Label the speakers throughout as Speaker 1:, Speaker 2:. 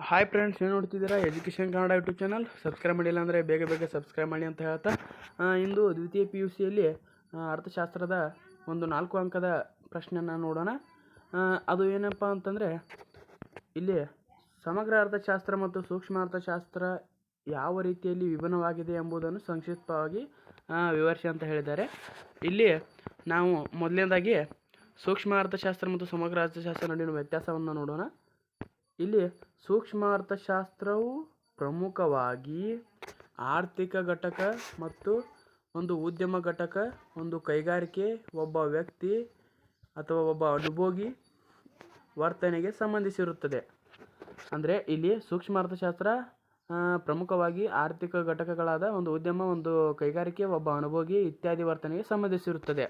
Speaker 1: Hi friends ನೀವು ನೋಡ್ತಿದ್ದೀರಾ education Kannada YouTube channel subscribe ಮಾಡಿಲ್ಲ ಅಂದರೆ ಬೇಗ ಬೇಗ ಸಬ್ಸ್ಕ್ರೈಬ್ ಮಾಡಿ ಅಂತ ಹೇಳ್ತಾ ಇಂದು ದ್ವಿತೀಯ ಪಿ ಯು ಸಿಯಲ್ಲಿ ಅರ್ಥಶಾಸ್ತ್ರದ ಒಂದು ನಾಲ್ಕು ಅಂಕದ ಪ್ರಶ್ನೆಯನ್ನು ನೋಡೋಣ. ಅದು ಏನಪ್ಪ ಅಂತಂದರೆ, ಇಲ್ಲಿ ಸಮಗ್ರ ಅರ್ಥಶಾಸ್ತ್ರ ಮತ್ತು ಸೂಕ್ಷ್ಮ ಅರ್ಥಶಾಸ್ತ್ರ ಯಾವ ರೀತಿಯಲ್ಲಿ ವಿಭಿನ್ನವಾಗಿದೆ ಎಂಬುದನ್ನು ಸಂಕ್ಷಿಪ್ತವಾಗಿ ವಿವರಿಸಿ ಅಂತ ಹೇಳಿದ್ದಾರೆ. ಇಲ್ಲಿ ನಾವು ಮೊದಲನೇದಾಗಿ ಸೂಕ್ಷ್ಮ ಅರ್ಥಶಾಸ್ತ್ರ ಮತ್ತು ಸಮಗ್ರ ಅರ್ಥಶಾಸ್ತ್ರ ನಡುವಿನ ವ್ಯತ್ಯಾಸವನ್ನು ನೋಡೋಣ. ಇಲ್ಲಿ ಸೂಕ್ಷ್ಮ ಅರ್ಥಶಾಸ್ತ್ರವು ಪ್ರಮುಖವಾಗಿ ಆರ್ಥಿಕ ಘಟಕ ಮತ್ತು ಒಂದು ಉದ್ಯಮ ಘಟಕ, ಒಂದು ಕೈಗಾರಿಕೆ, ಒಬ್ಬ ವ್ಯಕ್ತಿ ಅಥವಾ ಒಬ್ಬ ಅನುಭೋಗಿ ವರ್ತನೆಗೆ ಸಂಬಂಧಿಸಿರುತ್ತದೆ. ಅಂದರೆ ಇಲ್ಲಿ ಸೂಕ್ಷ್ಮ ಅರ್ಥಶಾಸ್ತ್ರ ಪ್ರಮುಖವಾಗಿ ಆರ್ಥಿಕ ಘಟಕಗಳಾದ ಒಂದು ಉದ್ಯಮ, ಒಂದು ಕೈಗಾರಿಕೆ, ಒಬ್ಬ ಅನುಭೋಗಿ ಇತ್ಯಾದಿ ವರ್ತನೆಗೆ ಸಂಬಂಧಿಸಿರುತ್ತದೆ.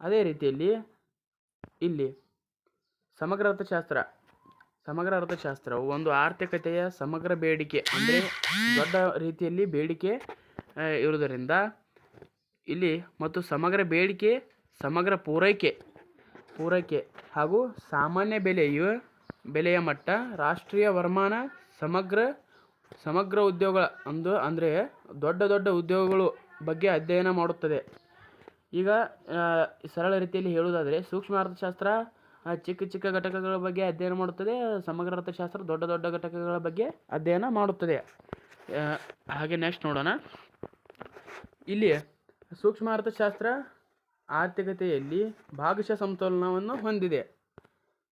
Speaker 1: ಅದೇ ರೀತಿಯಲ್ಲಿ ಇಲ್ಲಿ ಸಮಗ್ರ ಅರ್ಥಶಾಸ್ತ್ರ ಸಮಗ್ರ ಅರ್ಥಶಾಸ್ತ್ರವು ಒಂದು ಆರ್ಥಿಕತೆಯ ಸಮಗ್ರ ಬೇಡಿಕೆ ಅಂದರೆ ದೊಡ್ಡ ರೀತಿಯಲ್ಲಿ ಬೇಡಿಕೆ ಇರುವುದರಿಂದ ಇಲ್ಲಿ ಮತ್ತು ಸಮಗ್ರ ಬೇಡಿಕೆ, ಸಮಗ್ರ ಪೂರೈಕೆ ಪೂರೈಕೆ ಹಾಗೂ ಸಾಮಾನ್ಯ ಬೆಲೆಯು ಬೆಲೆಯ ಮಟ್ಟ, ರಾಷ್ಟ್ರೀಯ ವರಮಾನ, ಸಮಗ್ರ ಸಮಗ್ರ ಉದ್ಯೋಗಗಳ ಅಂದು ಅಂದರೆ ದೊಡ್ಡ ದೊಡ್ಡ ಉದ್ಯೋಗಗಳು ಬಗ್ಗೆ ಅಧ್ಯಯನ ಮಾಡುತ್ತದೆ. ಈಗ ಸರಳ ರೀತಿಯಲ್ಲಿ ಹೇಳುವುದಾದರೆ ಸೂಕ್ಷ್ಮ ಅರ್ಥಶಾಸ್ತ್ರ ಚಿಕ್ಕ ಚಿಕ್ಕ ಘಟಕಗಳ ಬಗ್ಗೆ ಅಧ್ಯಯನ ಮಾಡುತ್ತದೆ. ಸಮಗ್ರ ಅರ್ಥಶಾಸ್ತ್ರ ದೊಡ್ಡ ದೊಡ್ಡ ಘಟಕಗಳ ಬಗ್ಗೆ ಅಧ್ಯಯನ ಮಾಡುತ್ತದೆ. ಹಾಗೆ ನೆಕ್ಸ್ಟ್ ನೋಡೋಣ. ಇಲ್ಲಿ ಸೂಕ್ಷ್ಮ ಅರ್ಥಶಾಸ್ತ್ರ ಆರ್ಥಿಕತೆಯಲ್ಲಿ ಭಾಗಶಃ ಸಮತೋಲನವನ್ನು ಹೊಂದಿದೆ.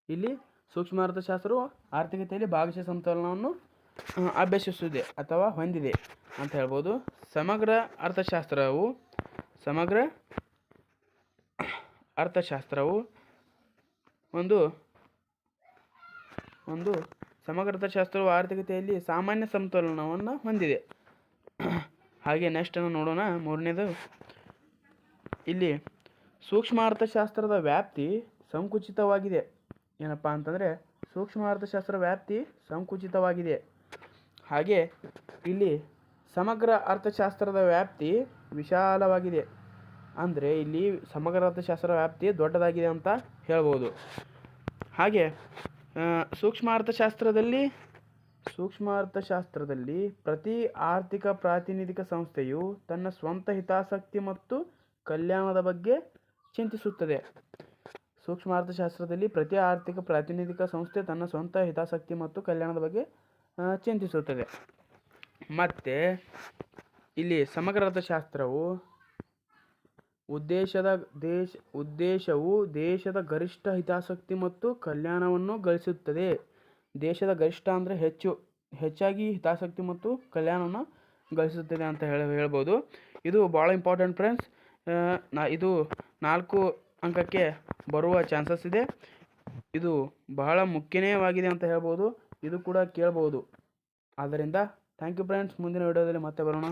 Speaker 1: ಇಲ್ಲಿ ಸೂಕ್ಷ್ಮ ಅರ್ಥಶಾಸ್ತ್ರವು ಆರ್ಥಿಕತೆಯಲ್ಲಿ ಭಾಗಶಃ ಸಮತೋಲನವನ್ನು ಅಭ್ಯಸಿಸುತ್ತಿದೆ ಅಥವಾ ಹೊಂದಿದೆ ಅಂತ ಹೇಳ್ಬೋದು. ಸಮಗ್ರ ಅರ್ಥಶಾಸ್ತ್ರವು ಸಮಗ್ರ ಅರ್ಥಶಾಸ್ತ್ರವು ಒಂದು ಒಂದು ಸಮಗ್ರ ಅರ್ಥಶಾಸ್ತ್ರವು ಆರ್ಥಿಕತೆಯಲ್ಲಿ ಸಾಮಾನ್ಯ ಸಮತೋಲನವನ್ನು ಹೊಂದಿದೆ. ಹಾಗೆ ನೆಕ್ಸ್ಟ್ ನೋಡೋಣ. ಮೂರನೇದು, ಇಲ್ಲಿ ಸೂಕ್ಷ್ಮ ಅರ್ಥಶಾಸ್ತ್ರದ ವ್ಯಾಪ್ತಿ ಸಂಕುಚಿತವಾಗಿದೆ. ಏನಪ್ಪ ಅಂತಂದರೆ ಸೂಕ್ಷ್ಮ ಅರ್ಥಶಾಸ್ತ್ರ ವ್ಯಾಪ್ತಿ ಸಂಕುಚಿತವಾಗಿದೆ. ಹಾಗೆ ಇಲ್ಲಿ ಸಮಗ್ರ ಅರ್ಥಶಾಸ್ತ್ರದ ವ್ಯಾಪ್ತಿ ವಿಶಾಲವಾಗಿದೆ. ಅಂದರೆ ಇಲ್ಲಿ ಸಮಗ್ರ ಅರ್ಥಶಾಸ್ತ್ರ ವ್ಯಾಪ್ತಿ ದೊಡ್ಡದಾಗಿದೆ ಅಂತ ಹೇಳ್ಬೋದು. ಹಾಗೆ ಸೂಕ್ಷ್ಮ ಅರ್ಥಶಾಸ್ತ್ರದಲ್ಲಿ ಸೂಕ್ಷ್ಮ ಅರ್ಥಶಾಸ್ತ್ರದಲ್ಲಿ ಪ್ರತಿ ಆರ್ಥಿಕ ಪ್ರಾತಿನಿಧಿಕ ಸಂಸ್ಥೆಯು ತನ್ನ ಸ್ವಂತ ಹಿತಾಸಕ್ತಿ ಮತ್ತು ಕಲ್ಯಾಣದ ಬಗ್ಗೆ ಚಿಂತಿಸುತ್ತದೆ. ಸೂಕ್ಷ್ಮ ಅರ್ಥಶಾಸ್ತ್ರದಲ್ಲಿ ಪ್ರತಿ ಆರ್ಥಿಕ ಪ್ರಾತಿನಿಧಿಕ ಸಂಸ್ಥೆ ತನ್ನ ಸ್ವಂತ ಹಿತಾಸಕ್ತಿ ಮತ್ತು ಕಲ್ಯಾಣದ ಬಗ್ಗೆ ಚಿಂತಿಸುತ್ತದೆ. ಮತ್ತು, ಇಲ್ಲಿ ಸಮಗ್ರ ಅರ್ಥಶಾಸ್ತ್ರವು ಉದ್ದೇಶದ ದೇಶ, ಉದ್ದೇಶವು ದೇಶದ ಗರಿಷ್ಠ ಹಿತಾಸಕ್ತಿ ಮತ್ತು ಕಲ್ಯಾಣವನ್ನು ಗಳಿಸುತ್ತದೆ. ದೇಶದ ಗರಿಷ್ಠ ಅಂದರೆ ಹೆಚ್ಚು, ಹೆಚ್ಚಾಗಿ ಹಿತಾಸಕ್ತಿ ಮತ್ತು ಕಲ್ಯಾಣವನ್ನು ಗಳಿಸುತ್ತದೆ ಅಂತ ಹೇಳಿ, ಹೇಳ್ಬೋದು. ಇದು ಭಾಳ ಇಂಪಾರ್ಟೆಂಟ್ ಫ್ರೆಂಡ್ಸ್ ನಾ, ಇದು ನಾಲ್ಕು ಅಂಕಕ್ಕೆ ಬರುವ ಚಾನ್ಸಸ್ ಇದೆ. ಇದು ಬಹಳ ಮುಖ್ಯನೇವಾಗಿದೆ ಅಂತ ಹೇಳ್ಬೋದು. ಇದು ಕೂಡ ಕೇಳ್ಬೋದು. ಆದ್ದರಿಂದ ಥ್ಯಾಂಕ್ ಯು ಫ್ರೆಂಡ್ಸ್ ಮುಂದಿನ ವಿಡಿಯೋದಲ್ಲಿ ಮತ್ತೆ ಬರೋಣ.